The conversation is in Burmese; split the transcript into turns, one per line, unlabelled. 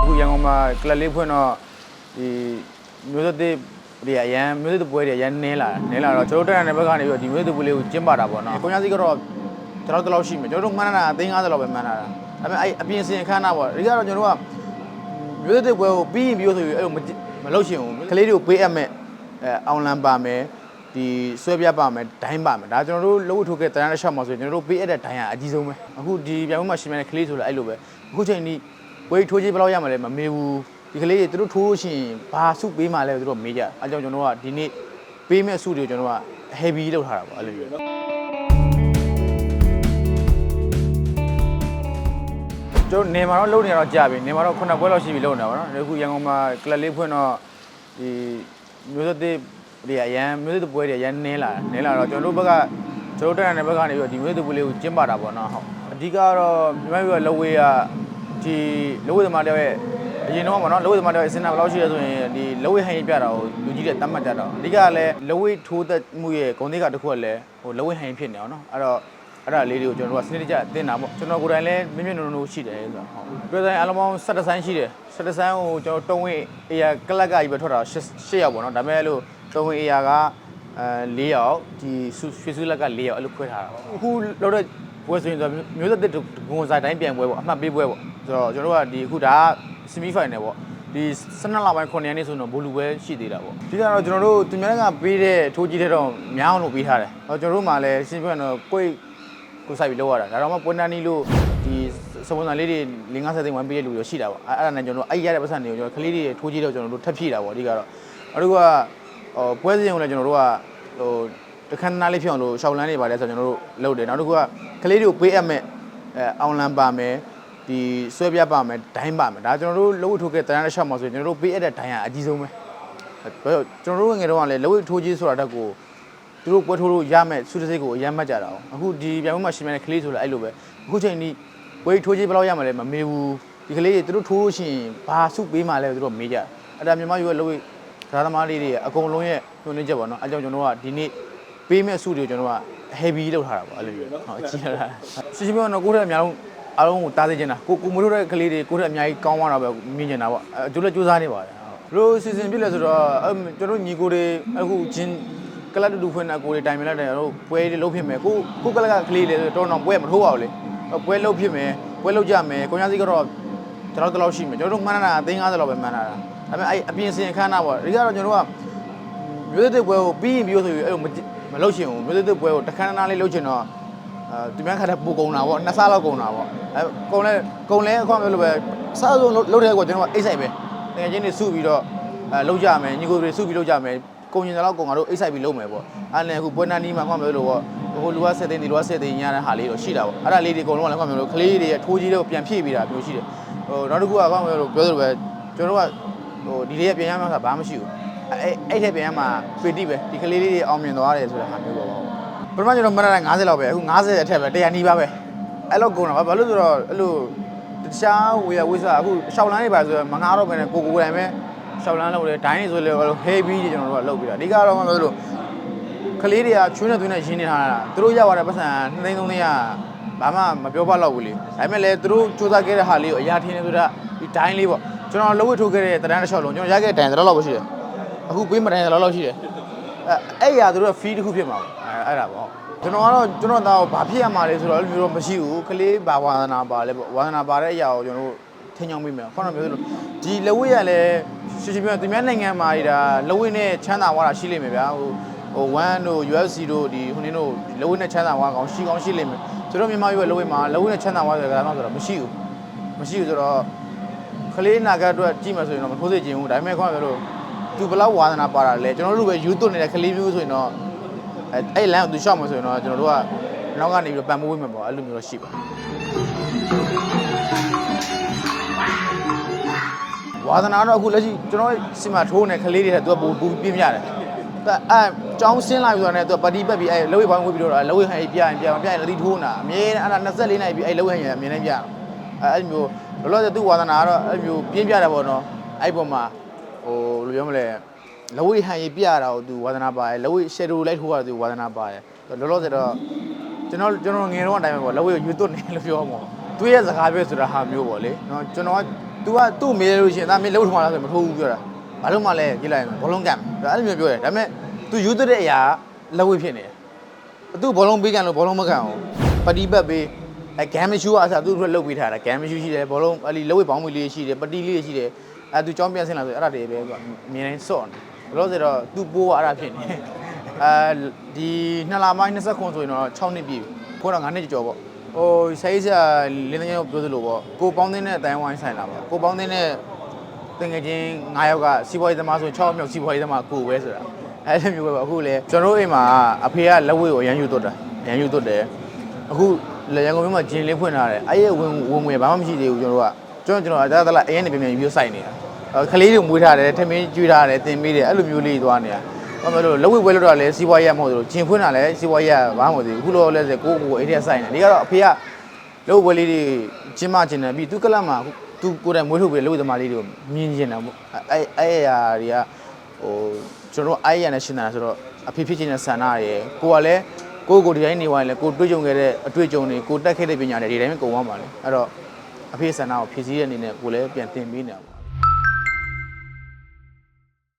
အခုရန်ကုန်မှာကလပ်လေးဖွင့်တော့ဒီမျိုးသက်တွေတွေအရန်မျိုးသက်ပွဲတွေအရန်နင်းလာနင်းလာတော့ကျွန်တော်တက်တဲ့ဘက်ကနေပြီးတော့ဒီမျိုးသက်ပွဲလေးကိုကျင်းပတာပေါ့နော်။ကိုညာစီကတော့တလောက်တလောက်ရှိမယ်ကျွန်တော်တို့မှန်းတာအသိန်း50လောက်ပဲမှန်းတာဒါပေမဲ့အဲ့အပြင်စင်ခန်းတာပေါ့ဒီကတော့ကျွန်တော်တို့ကမျိုးသက်ပွဲကိုပြီးရင်ပြီးလို့ဆိုပြီးအဲ့လိုမလုပ်ချင်ဘူးကလေးတွေကိုပေးအပ်မဲ့အဲအောင်လန်ပါမယ်ဒီဆွဲပြပါမယ်ဒိုင်းပါမယ်ဒါကျွန်တော်တို့လုံးဝထုတ်ခဲ့တန်းတစ်ချက်မှာဆိုရင်ကျွန်တော်တို့ပေးအပ်တဲ့ဒိုင်းကအကြီးဆုံးပဲအခုဒီပြိုင်ပွဲမှာရှင်မဲ့ကလေးဆိုလည်းအဲ့လိုပဲအခုချိန်ဒီ ဝေးထိုးကြီးဘယ်လောက်ရမှာလဲမမေးဘူးဒီကလေးတွေသူတို့ထိုးလို့ရှိရင်ဘာစုပေးမှလဲသူတို့မေးကြအဲကြောင့်ကျွန်တော်ကဒီနေ့ပေးမဲ့စုတွေကိုကျွန်တော်က heavy လောက်ထားတာပေါ့အဲ့လိုမျိုးကျွန်တော်နေမှာတော့လုံနေတော့ကြာပြီနေမှာတော့ခုနှစ်ပွဲလောက်ရှိပြီလုံနေတာပေါ့နော်အခုရန်ကုန်မှာကလပ်လေးဖွင့်တော့ဒီမျိုးသက်တွေတွေအရန်မျိုးသက်ပွဲတွေအရန်နင်းလာနင်းလာတော့ကျွန်တော်တို့ဘက်ကကျွန်တော်တက်တဲ့ဘက်ကနေပြီးတော့ဒီမျိုးသက်ပွဲလေးကိုကျင်းပတာပေါ့နော်ဟုတ်အဓိကတော့မြန်မာပြည်ကလောဝေးက ဒီလောဝေသမားတယောက်ရဲ့အရင်တော့ကမနော်လောဝေသမားတယောက်ရဲ့စင်နာဘယ်လောက်ရှိရဆိုရင်ဒီလောဝေဟန်ရင်ပြတာကိုလူကြီးတဲ့တတ်မှတ်ကြတော့အဓိကကလည်းလောဝေထိုးသက်မှုရဲ့ဂုဏ်သိက္ခာတစ်ခုကလည်းဟိုလောဝေဟန်ရင်ဖြစ်နေအောင်နော်အဲ့တော့အဲ့ဒါလေးတွေကိုကျွန်တော်တို့ကစနစ်တကျတင်တာပေါ့ကျွန်တော်ကိုယ်တိုင်လည်းမြင့်မြင့်နုံနုံရှိတယ်ဆိုတော့ဟုတ်ပြောတိုင်းအလုံးပေါင်း17ဆိုင်းရှိတယ်17ဆိုင်းကိုကျွန်တော်တုံးဝင်းအေယာကလပ်ကကြီးပဲထွက်တာ8ယောက်ပေါ့နော်ဒါပေမဲ့လို့တုံးဝင်းအေယာကအဲ4ယောက်ဒီရွှေစုလက်က4ယောက်အဲ့လိုခွဲထားတာပေါ့အခုလောက်တဲ့ပွဲဆိုရင်ဆိုမျိုးသက်တစ်ဂုံစားတိုင်းပြန်ပွဲပေါ့အမှတ်ပေးပွဲပေါ့ ဆိုတော့ကျွန်တော်တို့ကဒီအခုဒါက semi final ပေါ့ဒီ12လပိုင်း9ရက်နေ့ဆိုတော့ဘူလူပွဲရှိသေးတာပေါ့ဒီကတော့ကျွန်တော်တို့သူများကပေးတဲ့ထိုးကြီးတဲ့တော့များအောင်လို့ပေးထားတယ်ဟောကျွန်တော်တို့မှလည်းရှင်းပြတော့ကိုယ်ကိုစိုက်ပြီးလောက်ရတာဒါတော့မှပွန်းတန်းနီလို့ဒီစပွန်ဆာလေးတွေ50သိန်းဝမ်းပေးတဲ့လူတွေရှိတာပေါ့အဲ့အဲ့ဒါနဲ့ကျွန်တော်တို့အဲ့ရတဲ့ပတ်စံတွေကိုကျွန်တော်ကလေးတွေထိုးကြီးတော့ကျွန်တော်တို့ထပ်ဖြည့်တာပေါ့အဓိကတော့အဲ့ဒါကဟိုပွဲစဉ်ကိုလည်းကျွန်တော်တို့ကဟိုတခဏနားလေးဖြစ်အောင်လို့ရှောက်လန်းနေပါလေဆိုတော့ကျွန်တော်တို့လုပ်တယ်နောက်တစ်ခုကကလေးတွေကိုပေးအပ်မဲ့အဲအောင်လန်းပါမယ် ဒီဆွဲပြပါမယ်ဒိုင်းပါမယ်ဒါကျွန်တော်တို့လုံးဝထုတ်ခဲ့တန်းတစ်ချက်မှာဆိုရင်ကျွန်တော်တို့ပေးအပ်တဲ့ဒိုင်းကအကြီးဆုံးပဲဘာလို့ကျွန်တော်တို့ငယ်တော့ကလည်းလုံးဝထိုးကြီးဆိုတာတက်ကိုသူတို့ပွဲထိုးလို့ရမဲ့စုတစိတ်ကိုအရမ်းမှတ်ကြတာအောင်အခုဒီပြိုင်ပွဲမှာရှင်မဲ့ကလေးဆိုလည်းအဲ့လိုပဲအခုချိန်ဒီပွဲထိုးကြီးဘယ်လောက်ရမှာလဲမမေးဘူးဒီကလေးတွေသူတို့ထိုးလို့ရှိရင်ဘာစုပေးမှလဲသူတို့မေးကြအဲ့ဒါမြန်မာယူရဲ့လုံးဝဓာတ်သမားလေးတွေအကုန်လုံးရဲ့ညွှန်နေချက်ပေါ့နော်အဲကြောင့်ကျွန်တော်ကဒီနေ့ပေးမဲ့စုတွေကိုကျွန်တော်က heavy လောက်ထားတာပေါ့အဲ့လိုမျိုးဟုတ်ကြည့်ရတာရှင်းရှင်းပြောတော့ကိုယ့်ရဲ့အများလုံး အားလုံးကိုတားသိချင်တာကိုကိုမလို့တဲ့ကလေးတွေကိုယ့်ရဲ့အများကြီးကောင်းသွားတာပဲမြင်ချင်တာပေါ့အဲကျိုးလည်းစူးစမ်းနေပါတယ်ဟုတ်ဘလို့စီစဉ်ပြည့်လဲဆိုတော့အဲကျွန်တော်ညီကိုတွေအခုချင်းကလပ်တူတူဖွင့်တာကိုတွေတိုင်မလိုက်တယ်တို့ပွဲတွေလုပ်ဖြစ်မယ်ကိုကိုကလပ်ကကလေးလေတော်တော်ပွဲမထိုးပါဘူးလေပွဲလုပ်ဖြစ်မယ်ပွဲလုပ်ကြမယ်ကိုညာစီကတော့တလောက်တလောက်ရှိမယ်ကျွန်တော်တို့မှန်းတာအသိန်း50လောက်ပဲမှန်းတာဒါပေမဲ့အဲ့အပြင်စင်ခန်းတာပေါ့ဒီကတော့ကျွန်တော်တို့ကမျိုးသက်ပွဲကိုပြီးရင်ပြီးလို့ဆိုပြီးအဲ့လိုမလုပ်ချင်ဘူးမျိုးသက်ပွဲကိုတခန်းနားလေးလုပ်ချင်တော့ အဲဒီမှန်ခါတဲ့ပူကုန်တာပေါ့နှစ်ဆလောက်ကုန်တာပေါ့အဲကုန်လဲကုန်လဲအခုမျိုးလိုပဲစားစုံလုပ်တဲ့ကွာကျွန်တော်အိတ်ဆိုင်ပဲတကယ်ချင်းတွေစုပြီးတော့အဲလုပ်ကြမယ်ညီကိုတွေစုပြီးလုပ်ကြမယ်ကုန်ရင်တော့ကုန်ကတော့အိတ်ဆိုင်ပြီးလုပ်မယ်ပေါ့အဲ့လည်းအခုပွဲနာနီးမှာအခုမျိုးလိုပေါ့ဟိုလူက7သိန်းဒီလူက7သိန်းညတဲ့ဟာလေးတော့ရှိတာပေါ့အဲ့ဒါလေးတွေအကုန်လုံးကလည်းအခုမျိုးလိုကလေးတွေထိုးကြီးတွေကိုပြန်ဖြည့်ပေးတာမျိုးရှိတယ်ဟိုနောက်တစ်ခုကအခုမျိုးလိုပြောသလိုပဲကျွန်တော်တို့ကဟိုဒီလေးကပြန်ရမှာဆိုတာဘာမှမရှိဘူးအဲ့အဲ့ထက်ပြန်ရမှာပီတိပဲဒီကလေးလေးတွေအောင်မြင်သွားတယ်ဆိုတဲ့ဟာမျိုးပေါ့ ပထမကျွန်တော်မနက်တိုင်း50လောက်ပဲအခု50အထက်ပဲ100နီးပါပဲအဲ့လောက်ကုန်တာဘာလို့ဆိုတော့အဲ့လိုတခြားဝေယဝိစာအခုရှောက်လန်းနေပါဆိုတော့မငားတော့ပဲနဲ့ကိုကိုကိုတိုင်ပဲရှောက်လန်းလုပ်တယ်ဒိုင်းနေဆိုလေဟို heavy တွေကျွန်တော်တို့ကလုပ်ပြီးတာအဓိကတော့မလို့ကလေးတွေကချွေးနေသွင်းနေရင်းနေထားတာသူတို့ရောက်လာတဲ့ပတ်စံ2သိန်း3သိန်းကဘာမှမပြောပါတော့ဘူးလေဒါပေမဲ့လည်းသူတို့စူးစမ်းခဲ့တဲ့ဟာလေးကိုအရာထင်းနေဆိုတာဒီဒိုင်းလေးပေါ့ကျွန်တော်လုံးဝထိုးခဲ့တဲ့တရန်တစ်လျှောက်လုံးကျွန်တော်ရခဲ့တဲ့ဒိုင်းတစ်လောက်လောက်ပဲရှိတယ်အခုပေးမတိုင်းလောက်လောက်ရှိတယ်အဲအဲ့ရသူတို့က fee တစ်ခုဖြစ်မှာပေါ့ အဲအဲ့ဒါပေါ့ကျွန်တော်ကတော့ကျွန်တော်တော့ဘာဖြစ်ရမှာလဲဆိုတော့အဲ့လိုမျိုးတော့မရှိဘူးကလေးဘာဝါသနာပါလဲပေါ့ဝါသနာပါတဲ့အရာကိုကျွန်တော်တို့ထင်ကြောင်းမိမယ်ခေါင်းတော့မျိုးလို့ဒီလဝိရလည်းရှင်းရှင်းပြောသူများနိုင်ငံမှာဒါလဝိနဲ့ချမ်းသာသွားတာရှိလိမ့်မယ်ဗျာဟိုဟို1တို့ UFC တို့ဒီဟိုနင်းတို့လဝိနဲ့ချမ်းသာသွားကောင်ရှိကောင်းရှိလိမ့်မယ်ကျွန်တော်မြန်မာပြည်ရဲ့လဝိမှာလဝိနဲ့ချမ်းသာသွားတယ်ကတော့ဆိုတော့မရှိဘူးမရှိဘူးဆိုတော့ကလေးနာဂတ်အတွက်ကြည့်မှဆိုရင်တော့မထိုးစေချင်ဘူးဒါပေမဲ့ခေါင်းကပြောလို့သူဘလောက်ဝါသနာပါတာလဲကျွန်တော်တို့ပဲယူသွတ်နေတဲ့ကလေးမျိုးဆိုရင်တော့ အဲအဲ့လမ်းကိုသူရှောက်မှာဆိုရင်တော့ကျွန်တော်တို့ကနောက်ကနေပြီးတော့ပံ့ပိုးပေးမှာပေါ့အဲ့လိုမျိုးတော့ရှိပါဝါသနာတော့အခုလက်ရှိကျွန်တော်စီမှာထိုးနေကလေးတွေတဲ့သူကပူပူပြင်းပြတယ်အဲအဲကြောင်းဆင်းလာပြီဆိုတော့ねသူကပါတီပက်ပြီးအဲလောဝေးပိုင်းဝေးပြီးတော့လောဝေးဟန်ပြရင်ပြရင်ပြရင်လက်တီထိုးနေတာအမြဲအဲ့ဒါ24နိုင်ပြီးအဲလောဝေးဟန်ရအမြဲတမ်းပြတာအဲအဲ့မျိုးလောလောဆယ်သူ့ဝါသနာကတော့အဲ့မျိုးပြင်းပြတယ်ပေါ့နော်အဲ့ပုံမှာဟိုဘယ်လိုပြောမလဲ လဝိဟန်ရေးပြရတာကိုသူဝါသနာပါတယ်လဝိ shadow light ဟိုကသူဝါသနာပါတယ်လောလောဆယ်တော့ကျွန်တော်ကျွန်တော်ငယ်တော့အတိုင်းပဲပေါ့လဝိကိုယူသွတ်နေလို့ပြောမှာသူရဲ့စကားပြောဆိုတာဟာမျိုးပေါ့လေနော်ကျွန်တော်က तू ကသူ့မေးလို့ရှိရင်ဒါမင်းလှုပ်ထမလားဆိုမထိုးဘူးပြောတာဘာလို့မှလဲကြည့်လိုက်ဘောလုံးကံအဲ့လိုမျိုးပြောတယ်ဒါပေမဲ့ तू ယူသွတ်တဲ့အရာလဝိဖြစ်နေတယ်သူ့ဘောလုံးပေးကန်လို့ဘောလုံးမကန်အောင်ပฏิပတ်ပေးအဲဂမ်မရှူကအစားသူ့အတွက်လှုပ်ပေးထားတာဂမ်မရှူရှိတယ်ဘောလုံးအဲ့ဒီလှုပ်ပေါင်းမီလေးရှိတယ်ပတိလေးရှိတယ်အဲသူကြောင်းပြန်ဆင်းလာဆိုအဲ့ဒါတွေပဲသူကအမြင်တိုင်းစော့နေ ဘလို့ဆိုတော့ तू ပိုးကအဲ့ဒါဖြစ်နေအဲဒီနှစ်လပိုင်း20ခွန်ဆိုရင်တော့6နှစ်ပြည့်ပြီခိုးတော့9နှစ်ကျော်ပေါ့ဟိုဆိုင်ဆရာလင်းတန်းရောပြောသလိုပေါ့ကိုပေါင်းတင်းတဲ့အတိုင်းဝိုင်းဆိုင်လာပေါ့ကိုပေါင်းတင်းတဲ့တငယ်ချင်း9ယောက်ကစီးပွားရေးသမားဆို6မြောက်စီးပွားရေးသမားကိုပဲဆိုတာအဲ့လိုမျိုးပဲပေါ့အခုလေကျွန်တော်တို့အိမ်မှာအဖေကလက်ဝဲကိုရမ်းယူသွတ်တာရမ်းယူသွတ်တယ်အခုလေရန်ကုန်မြို့မှာဂျင်းလေးဖွင့်ထားတယ်အဲ့ရဲ့ဝင်ဝင်ငွေဘာမှမရှိသေးဘူးကျွန်တော်တို့ကကျွန်တော်ကျွန်တော်အသားတလားအရင်နေပြန်ပြန်ပြီးစိုက်နေတာ ခလေးတွေမွေးထားတယ်ထမင်းကျွေးထားတယ်တင်ပေးတယ်အဲ့လိုမျိုးလေးသွားနေတာဘာမှမလို့လက်ဝဲပွဲလို့တော့လဲစီးပွားရေးမဟုတ်ဘူးဂျင်းဖွင့်တာလဲစီးပွားရေးဘာမှမဟုတ်သေးဘူးအခုလောလဲဆိုကိုကိုအိမ်ထဲစိုက်နေဒီကတော့အဖေကလို့ဝယ်လေးတွေကျင်းမကျင်တယ်ပြီးသူကလပ်မှာသူကိုယ်တိုင်မွေးထုတ်ပြီးလို့သမားလေးတွေကိုမြင်ကျင်တယ်ပေါ့အဲအဲအဲအရာတွေကဟိုကျွန်တော်တို့အဲအရာနဲ့ရှင်းတာဆိုတော့အဖေဖြစ်ခြင်းနဲ့ဆန္ဒရယ်ကိုကလည်းကိုယ့်ကိုယ်ဒီတိုင်းနေသွားရင်လည်းကိုတွေးကြုံခဲ့တဲ့အတွေ့အကြုံတွေကိုတက်ခဲ့တဲ့ပညာတွေဒီတိုင်းပဲကုန်သွားမှာလေအဲ့တော့အဖေဆန္ဒကိုဖြည့်ဆည်းတဲ့အနေနဲ့ကိုလည်းပြန်သင်ပေးနေတာပေါ့